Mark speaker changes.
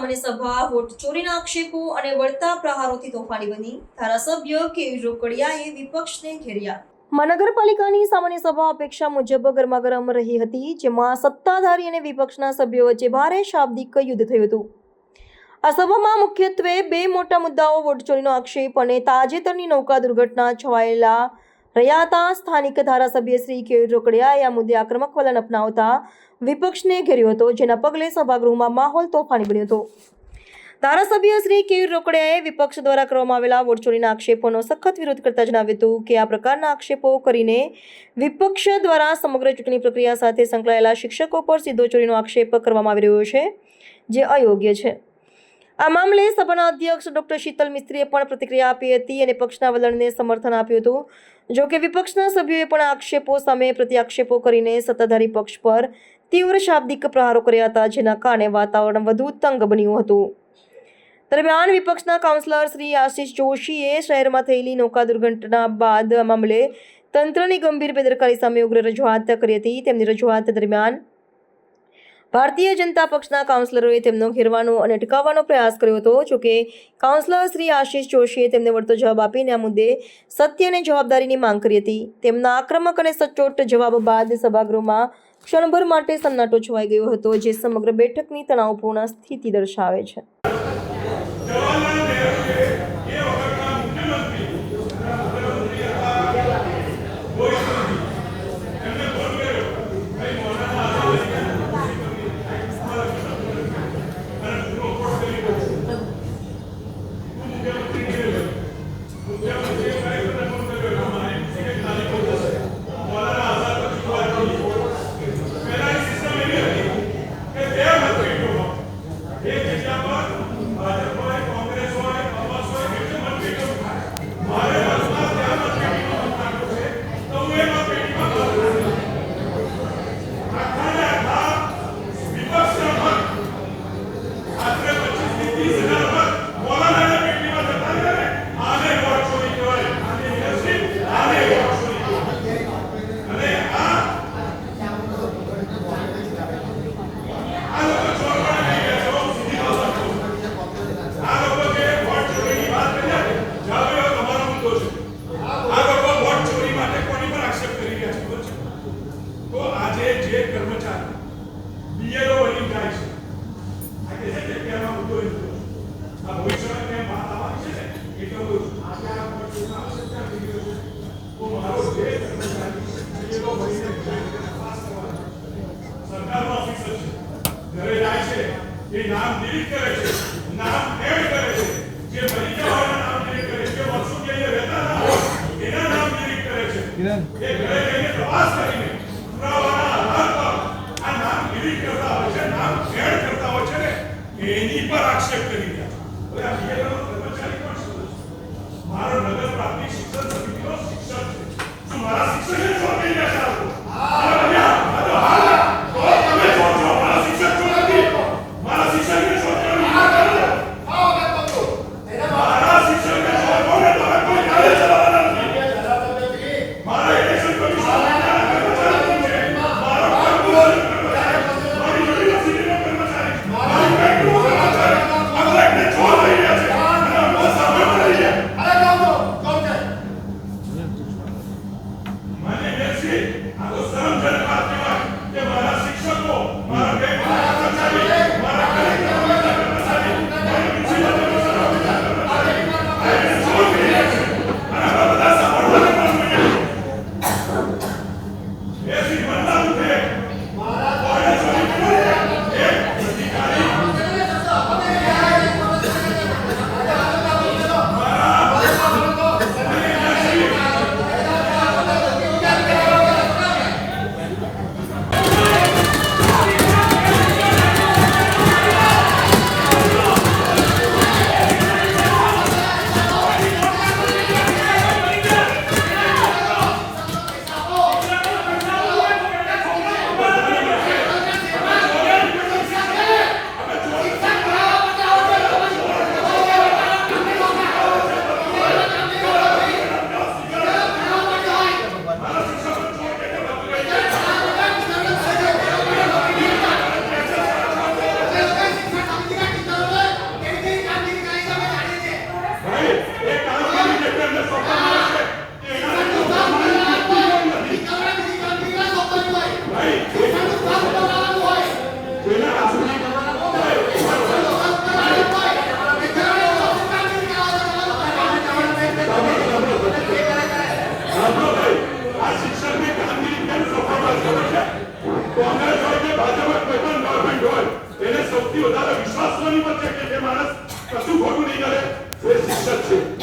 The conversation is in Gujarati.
Speaker 1: સામાન્ય સભા, વોટ ચોરીના આક્ષેપો અને વળતા પ્રહારોથી તોફાની બની. ધારાસભ્ય કે રોકડિયાએ વિપક્ષને ઘેર્યા મહાનગરપાલિકાની સામાન્ય સભા અપેક્ષા મુજબ ગરમાગરમ રહી હતી, જેમાં સત્તાધારી અને વિપક્ષના સભ્યો વચ્ચે ભારે શાબ્દિક યુદ્ધ થયું હતું. આ સભામાં મુખ્યત્વે બે મોટા મુદ્દાઓ, વોટ ચોરીનો આક્ષેપ અને તાજેતરની નૌકા દુર્ઘટના છવાયેલા રહ્યા હતા સ્થાનિક ધારાસભ્ય શ્રી કેયુર રોકડિયાએ આ મુદ્દે આક્રમક વલણ અપનાવતા વિપક્ષને ઘેર્યો હતો, જેના પગલે સભાગૃહમાં માહોલ તોફાની બન્યો હતો. ધારાસભ્ય શ્રી કેયુર રોકડિયાએ વિપક્ષ દ્વારા કરવામાં આવેલા વોટચોરીના આક્ષેપોનો સખત વિરોધ કરતા જણાવ્યું હતું કે આ પ્રકારના આક્ષેપો કરીને વિપક્ષ દ્વારા સમગ્ર ચૂંટણી પ્રક્રિયા સાથે સંકળાયેલા શિક્ષકો પર સીધો ચોરીનો આક્ષેપ કરવામાં આવી રહ્યો છે, જે અયોગ્ય છે. આ મામલે સભાના અધ્યક્ષ ડોક્ટર શીતલ મિસ્ત્રીએ પણ પ્રતિક્રિયા આપી હતી અને પક્ષના વલણને સમર્થન આપ્યું હતું. જો કે વિપક્ષના સભ્યોએ પણ આક્ષેપો સામે પ્રત્યાક્ષેપો કરીને સત્તાધારી પક્ષ પર તીવ્ર શાબ્દિક પ્રહારો કર્યા હતા, જેના કારણે વાતાવરણ વધુ તંગ બન્યું હતું. દરમિયાન વિપક્ષના કાઉન્સિલર શ્રી આશિષ જોશીએ શહેરમાં થયેલી નૌકા દુર્ઘટના બાદ આ મામલે તંત્રની ગંભીર બેદરકારી સામે ઉગ્ર રજૂઆત કરી હતી. તેમની રજૂઆત દરમિયાન ભારતીય જનતા પક્ષના કાઉન્સિલરોએ તેમનો ઘેરવાનો અને અટકાવવાનો પ્રયાસ કર્યો હતો જોકે કાઉન્સિલર શ્રી આશિષ જોશીએ તેમને વળતો જવાબ આપીને આ મુદ્દે સત્ય અને જવાબદારીની માંગ કરી હતી. તેમના આક્રમક અને સચોટ જવાબ બાદ સભાગૃહમાં ક્ષણભર માટે સન્નાટો છવાઈ ગયો હતો, જે સમગ્ર બેઠકની તણાવપૂર્ણ સ્થિતિ દર્શાવે છે
Speaker 2: આ લોકો વોટ ચોરી માટે કોની પર આક્ષેપ કરી રહ્યા છે ખબર છે? તો આજે જે કર્મચારી BLO બની જાય છે આ કહે છે કે આમાં મુદ્દો એ નથી. આ ભવિષ્યમાં કેમ વાત આવવાની છે ને એટલે હું આજે આ વોટ ચોરીમાં આવશ્યકતા થઈ ગયો છે. તો મારો જે કર્મચારી BLO બનીને ગુજરાત તપાસ કરવાનો છે. સરકારનો ઓફિસર છે ઘરે જાય છે એ નામ ડિલીટ કરે છે. નામ એડ કરે છે. જે મરી જવાના નામ ડિલીટ કરે છે વર્ષો કે રહેતા ના હોય એના નામ ડિલીટ કરે છે. એ ઘરે જઈને પ્રવાસ કરીને પુરાવાના આધાર પર આ નામ ડિલીટ કરતા હોય છે નામ એડ કરતા હોય છે ને એની પર આક્ષેપ કરી રહ્યા. હવે આ BLO સૌથી વધારે વિશ્વાસ કોની પર છે કે જે માણસ કશું ખોટું નહીં કરે એ શિક્ષક છે